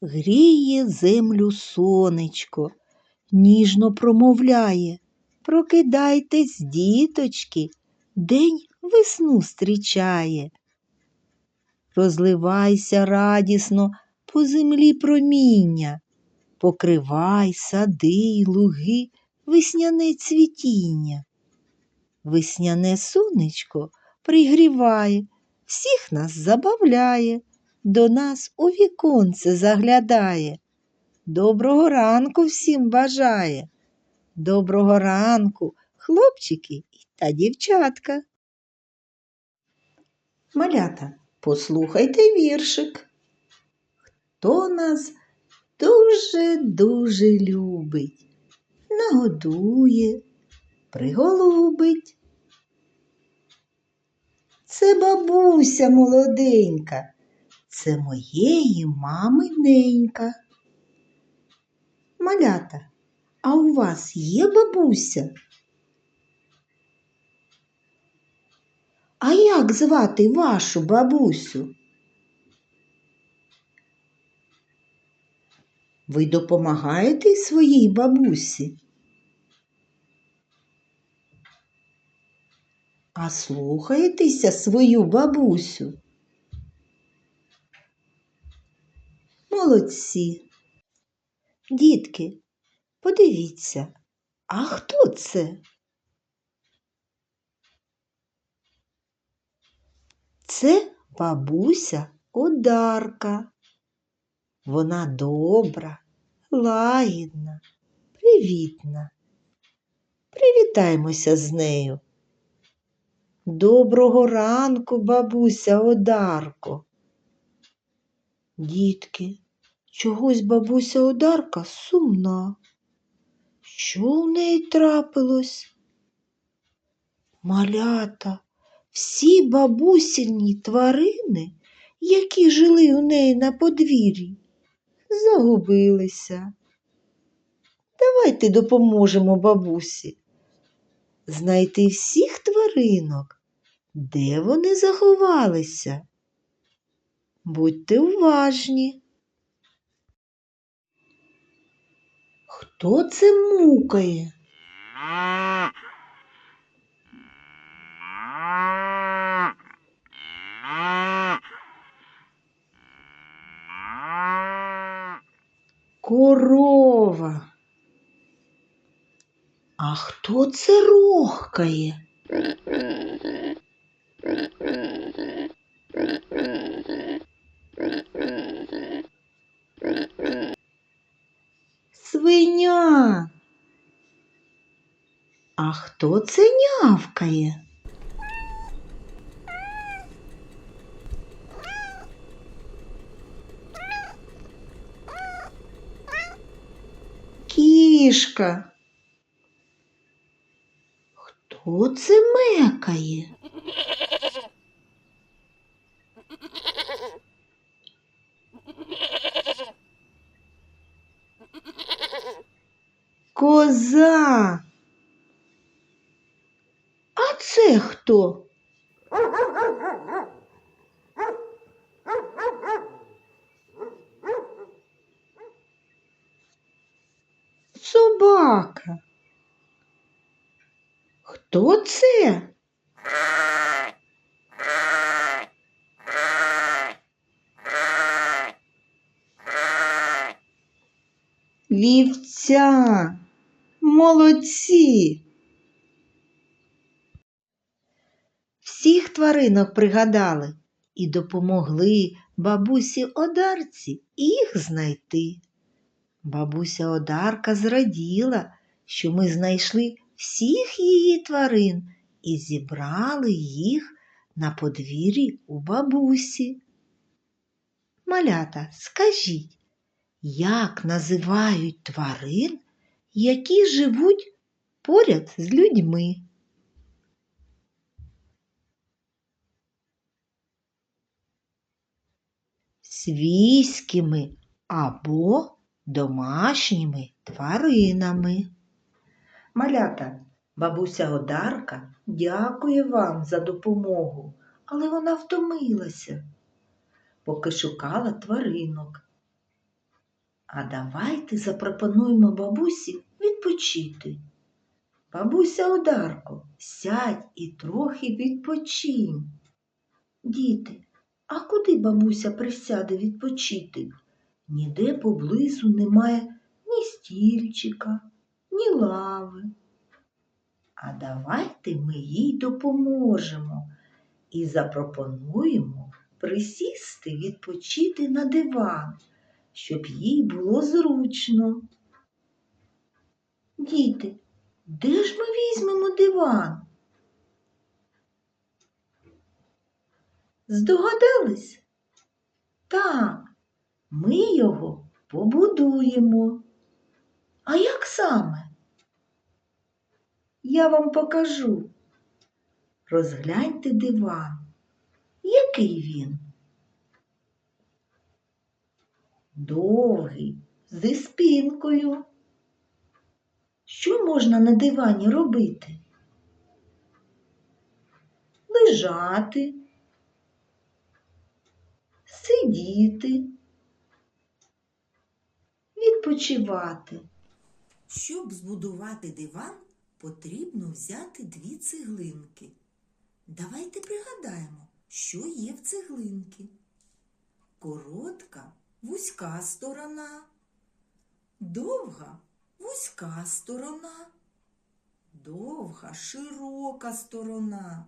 гріє землю сонечко, ніжно промовляє. Прокидайтесь, діточки, день весну зустрічає. Розливайся радісно по землі проміння, покривай сади й луги весняне цвітіння. Весняне сонечко пригріває, всіх нас забавляє, до нас у віконце заглядає. Доброго ранку всім бажає. Доброго ранку, хлопчики та дівчатка. Малята, послухайте віршик. Хто нас дуже-дуже любить, нагодує, приголубить. Це бабуся молоденька, це моєї мами ненька. Малята, а у вас є бабуся? А як звати вашу бабусю? Ви допомагаєте своїй бабусі? А слухаєтеся свою бабусю? Молодці. Дітки, подивіться, а хто це? Це бабуся Одарка. Вона добра, лагідна, привітна. Привітаймося з нею. Доброго ранку, бабуся Одарко. Дітки, чогось бабуся Одарка сумна. Що в неї трапилось? Малята, всі бабусіні тварини, які жили у неї на подвір'ї, загубилися. Давайте допоможемо бабусі знайти всіх тваринок, де вони заховалися. Будьте уважні. Хто це мукає? Корова. А хто це рохкає? Свиня. А хто це нявкає? Кішка. Хто це мекає? Коза. А це хто? Собака. Хто це? Вівця. Молодці. Всіх тваринок пригадали і допомогли бабусі Одарці їх знайти. Бабуся Одарка зраділа, що ми знайшли всіх її тварин і зібрали їх на подвір'ї у бабусі. Малята, скажіть, як називають тварин, які живуть поряд з людьми? Свійськими або домашніми тваринами. Малята, бабуся Одарка дякує вам за допомогу, але вона втомилася, поки шукала тваринок. А давайте запропонуємо бабусі відпочити. Бабуся Одарко, сядь і трохи відпочинь. Діти, а куди бабуся присяде відпочити? Ніде поблизу немає ні стільчика, ні лави. А давайте ми їй допоможемо і запропонуємо присісти відпочити на диван, щоб їй було зручно. Діти, де ж ми візьмемо диван? Здогадались? Так, ми його побудуємо. А як саме? Я вам покажу. Розгляньте диван. Який він? Довгий, зі спинкою. Що можна на дивані робити? Лежати, сидіти, відпочивати. Щоб збудувати диван, потрібно взяти дві цеглинки. Давайте пригадаємо, що є в цеглинки. Коротка вузька сторона, довга вузька сторона, довга широка сторона.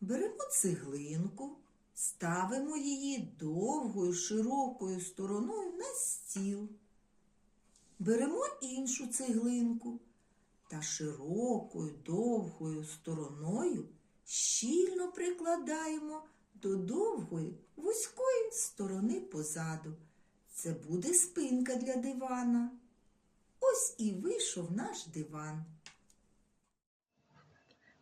Беремо цеглинку, ставимо її довгою широкою стороною на стіл. Беремо іншу цеглинку та широкою довгою стороною щільно прикладаємо до довгої вузької сторони позаду. Це буде спинка для дивана. Ось і вийшов наш диван.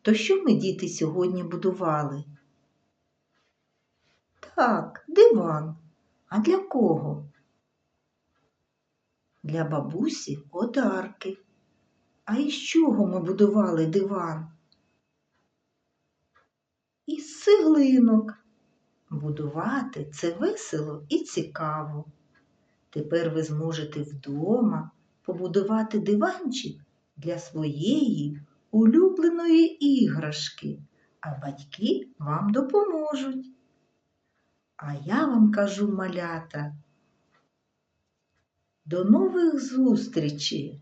То що ми, діти, сьогодні будували? Так, диван. А для кого? Для бабусі одарки. А із чого ми будували диван? Із цеглинок. Будувати це весело і цікаво. Тепер ви зможете вдома побудувати диванчик для своєї улюбленої іграшки, а батьки вам допоможуть. А я вам кажу, малята, до нових зустрічей!